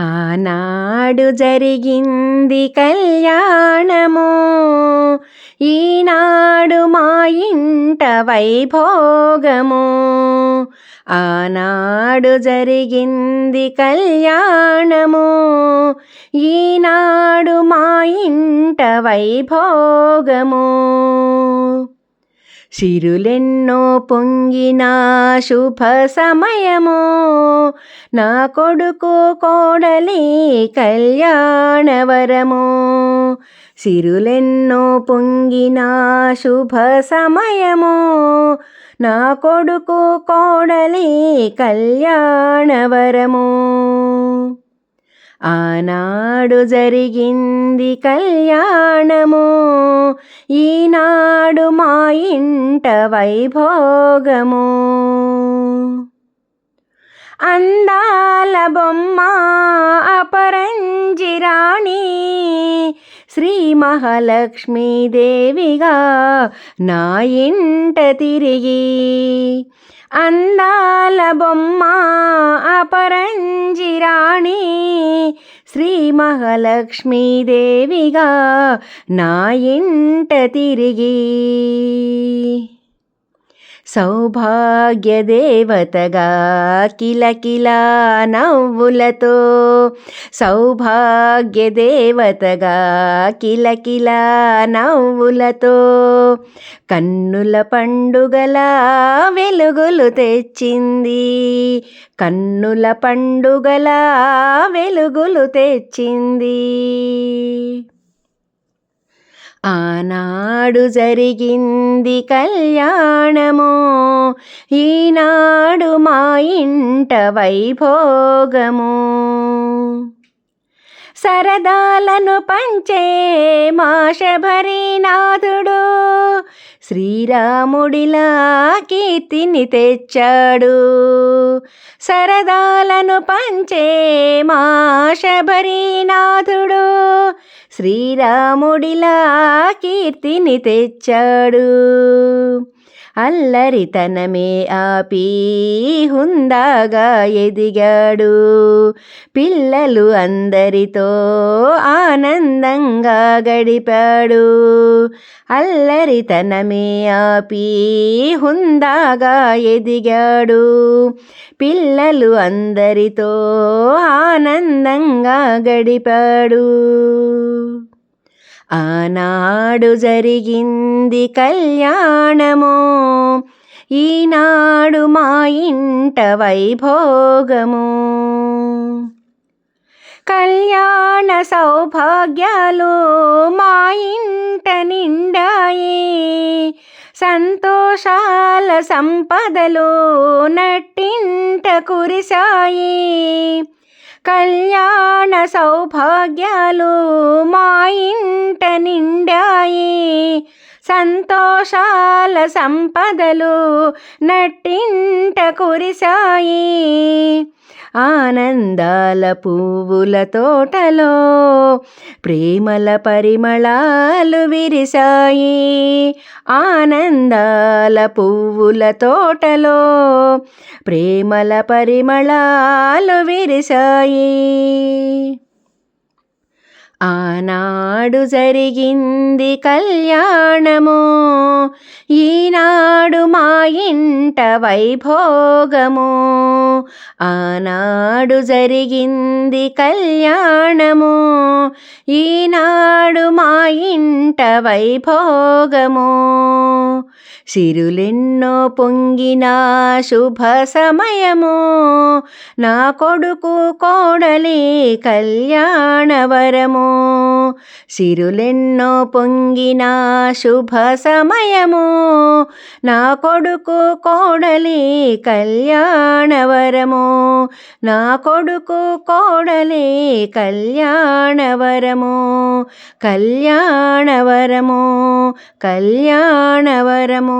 ఆనాడు జరిగింది కళ్యాణము. ఈనాడు మా ఇంట వైభోగము. ఆనాడు జరిగింది కళ్యాణము. ఈనాడు మా ఇంట వైభోగము. సిరులెన్నో పొంగిన శుభ సమయము. నా కొడుకు కోడలి కళ్యాణవరము. సిరులెన్నో పొంగిన శుభ సమయము. నా కొడుకు కోడలి కళ్యాణవరము. ఆనాడు జరిగింది కళ్యాణము ఈనాడు మా ఇంట వైభోగము. అందాల బొమ్మ అపరంజిరాణి మహాలక్ష్మీదేవిగా నా ఇంట తిరిగి. అందాల బొమ్మ అపరంజిరాణి శ్రీ మహాలక్ష్మీదేవిగా నా ఇంట తిరిగి. సౌభాగ్యదేవతగా కిలకిలా నవ్వులతో. సౌభాగ్యదేవతగా కిలకిలా నవ్వులతో. కన్నుల పండుగల వెలుగులు తెచ్చింది. కన్నుల పండుగల వెలుగులు తెచ్చింది. ఆనాడు జరిగింది కళ్యాణము ఈనాడు మా ఇంట వైభోగము. సరదాలను పంచే మాషభరీనాథుడు శ్రీరాముడిలా కీర్తిని తెచ్చాడు. సరదాలను పంచే మాషభరీనాథుడు శ్రీరాముడిలా కీర్తిని తెచ్చాడు. అల్లరితనమే ఆపి హుందాగా ఎదిగాడు. పిల్లలు అందరితో ఆనందంగా గడిపాడు. అల్లరితనమే ఆపి హుందాగా ఎదిగాడు. పిల్లలు అందరితో ఆనందంగా గడిపాడు. ఆనాడు జరిగింది కళ్యాణము ఈనాడు మా ఇంట వైభోగము. కళ్యాణ సౌభాగ్యాలు మా ఇంట నిండాయి సంతోషాల సంపదలు నట్టింట కురిశాయి. కళ్యాణ సౌభాగ్యాలు మా ఇంట నిండాయి. సంతోషాల సంపదలు నట్టింట కురిశాయి. ఆనందాల పువ్వుల తోటలో ప్రేమల పరిమళాలు విరిశాయి. ఆనందాల పువ్వుల తోటలో ప్రేమల పరిమళాలు విరిశాయి. ఆనాడు జరిగింది కళ్యాణము ఈనాడు మా ఇంట వైభోగము. ఆనాడు జరిగింది కళ్యాణము ఈనాడు మా ఇంట వైభోగము. సిరులెన్నో పొంగిన శుభ సమయము నా కొడుకు కోడలి కళ్యాణవరము సిరులెన్నో పొంగిన శుభ సమయము నా కొడుకు కోడలి కళ్యాణవరము నా కొడుకు కోడలి కళ్యాణవరము కళ్యాణవరము కళ్యాణవరము